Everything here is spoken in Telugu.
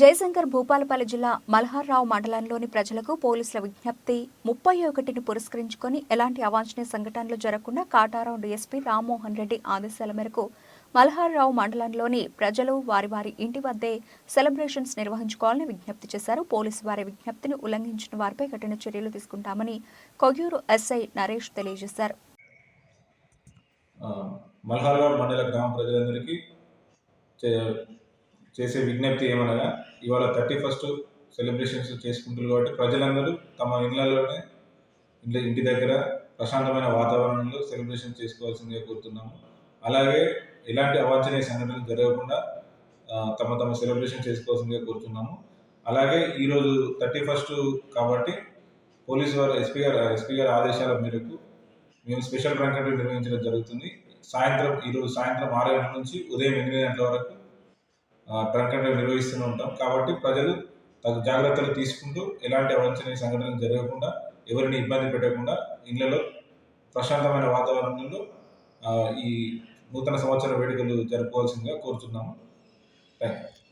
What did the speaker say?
జయశంకర్ భూపాలపల్లి జిల్లా మల్హార్రావు మండలంలోని ప్రజలకు పోలీసుల విజ్ఞప్తి. ముప్పై ఒకటిని పురస్కరించుకొని ఎలాంటి అవాంఛనీయ సంఘటనలు జరగకుండా కాటారం డీఎస్పీ రామ్మోహన్ రెడ్డి ఆదేశాల మేరకు మల్హార్రావు మండలంలోని ప్రజలు వారి వారి ఇంటి వద్దే సెలబ్రేషన్స్ నిర్వహించుకోవాలని విజ్ఞప్తి చేశారు. పోలీసు వారి విజ్ఞప్తిని ఉల్లంఘించిన వారిపై కఠిన చర్యలు తీసుకుంటామని కొయ్యూరు ఎస్ఐ నరేష్ తెలియజేశారు. మల్హార్రావు మండల గ్రామ ప్రజలందరికీ చేసే విజ్ఞప్తి ఏమనగా ఇవాళ థర్టీ ఫస్ట్ సెలబ్రేషన్స్ చేసుకుంటారు కాబట్టి ప్రజలందరూ తమ ఇళ్ళలోనే ఇంటి ఇంటి దగ్గర ప్రశాంతమైన వాతావరణంలో సెలబ్రేషన్ చేసుకోవాల్సిందిగా కోరుతున్నాము. అలాగే ఎలాంటి అవాంఛనీయ సంఘటనలు జరగకుండా తమ తమ సెలబ్రేషన్ చేసుకోవాల్సిందిగా కోరుతున్నాము. అలాగే ఈరోజు థర్టీ ఫస్ట్ కాబట్టి పోలీసు వారు ఎస్పీ గారు ఎస్పీ గారి ఆదేశాల మేరకు మేము స్పెషల్ డ్రంక్ నిర్వహించడం జరుగుతుంది. సాయంత్రం ఈరోజు సాయంత్రం ఆరు గంటల నుంచి ఉదయం ఎనిమిది గంటల వరకు ట్రంక్ అండ్ నిర్వహిస్తూనే ఉంటాం. కాబట్టి ప్రజలు తగు జాగ్రత్తలు తీసుకుంటూ ఎలాంటి అవంచనీయ సంఘటనలు జరగకుండా ఎవరిని ఇబ్బంది పెట్టకుండా ఇళ్ళలో ప్రశాంతమైన వాతావరణంలో ఈ నూతన సంవత్సర వేడుకలు జరుపుకోవాల్సిందిగా కోరుతున్నాము థ్యాంక్ యూ